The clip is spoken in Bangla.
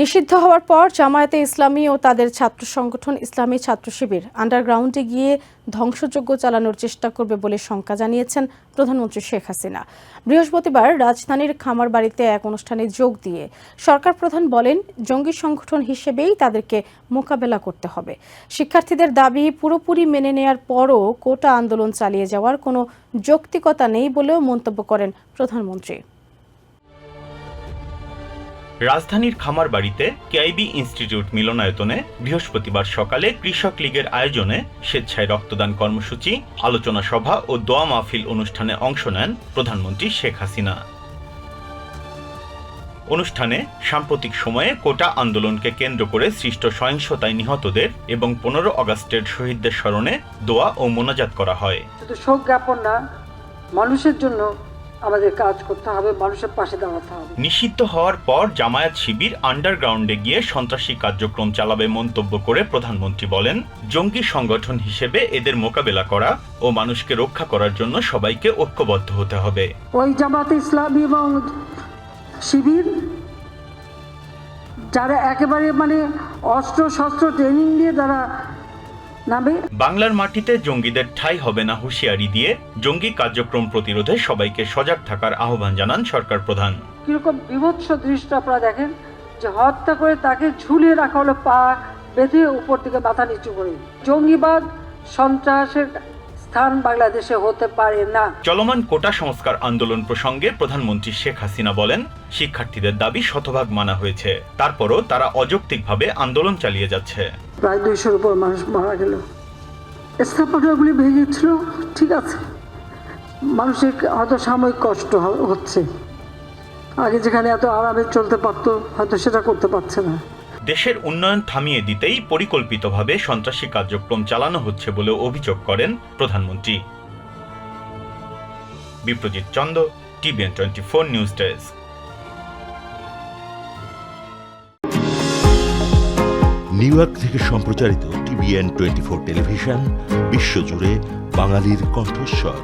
নিষিদ্ধ হওয়ার পর জামায়াতে ইসলামী ও তাদের ছাত্র সংগঠন ইসলামী ছাত্র শিবির আন্ডারগ্রাউন্ডে গিয়ে ধ্বংসযজ্ঞ চালানোর চেষ্টা করবে বলে শঙ্কা জানিয়েছেন প্রধানমন্ত্রী শেখ হাসিনা। বৃহস্পতিবার রাজধানীর খামার বাড়িতে এক অনুষ্ঠানে যোগ দিয়ে সরকার প্রধান বলেন, জঙ্গি সংগঠন হিসেবেই তাদেরকে মোকাবেলা করতে হবে। শিক্ষার্থীদের দাবি, পুরোপুরি মেনে নেয়ার পরও কোটা আন্দোলন চালিয়ে যাওয়ার কোনো যৌক্তিকতা নেই বলেও মন্তব্য করেন প্রধানমন্ত্রী। রাজধানীর খামার খামারবাড়িতে কেআইবি ইনস্টিটিউট মিলনায়তনে বৃহস্পতিবার সকালে কৃষক লীগের আয়োজনে স্বেচ্ছায় রক্তদান কর্মসূচি, আলোচনা সভা ও দোয়া মাহফিল অনুষ্ঠানে অংশ নেন প্রধানমন্ত্রী শেখ হাসিনা। অনুষ্ঠানে সাম্প্রতিক সময়ে কোটা আন্দোলনকে কেন্দ্র করে সৃষ্ট সহিংসতায় নিহতদের এবং পনেরো আগস্টের শহীদদের স্মরণে দোয়া ও মোনাজাত করা হয়। শোক জ্ঞাপন না। মানুষের জন্য আমাদের কাজ করতে হবে মানুষের পাশে দাঁড়াতে হবে। নিষিদ্ধ হওয়ার পর জামায়াত শিবির আন্ডারগ্রাউন্ডে গিয়ে সন্ত্রাসী কার্যক্রম চালাবে মন্তব্য করে প্রধানমন্ত্রী বলেন জঙ্গি সংগঠন হিসেবে এদের মোকাবেলা করা ও মানুষকে রক্ষা করার জন্য সবাইকে ঐক্যবদ্ধ হতে হবে। ওই জামাতে ইসলামী এবং শিবির যারা একেবারে মানে অস্ত্র শস্ত্র ট্রেনিং দিয়ে যারা নামে বাংলার মাটিতে জঙ্গিদের ঠাঁই হবে না হুঁশিয়ারি দিয়ে জঙ্গি কার্যক্রম প্রতিরোধে সবাইকে সজাগ থাকার আহ্বান জানান সরকার প্রধান। কীরকম বিভৎস দৃশ্য আপনারা দেখেন যে হত্যা করে তাকে ঝুলিয়ে রাখা হলো পা বেঁধে উপর থেকে মাথা নিচু করে। জঙ্গিবাদ সন্ত্রাসের স্থান বাংলাদেশে হতে পারে না। চলমান কোটা সংস্কার আন্দোলন প্রসঙ্গে প্রধানমন্ত্রী শেখ হাসিনা বলেন শিক্ষার্থীদের দাবি শতভাগ মানা হয়েছে। তারপরও তারা অযৌক্তিকভাবে আন্দোলন চালিয়ে যাচ্ছে। প্রায় দুইশোর উপর মানুষ মারা গেল। স্থাপনাগুলি ভেঙেছিল ঠিক আছে। মানুষের হয়তো সাময়িক কষ্ট হচ্ছে। আগে যেখানে এত আরামে চলতে পারতো হয়তো সেটা করতে পারছে না। দেশের উন্নয়ন থামিয়ে দিতেই পরিকল্পিতভাবে সন্ত্রাসী কার্যক্রম চালানো হচ্ছে বলে অভিযোগ করেন প্রধানমন্ত্রী। Biprajit Chanda, TVN twenty four news desk. New York থেকে সম্প্রচারিত টিভিএন টোয়েন্টি ফোর টেলিভিশন, বিশ্বজুড়ে বাঙালির কণ্ঠস্বর।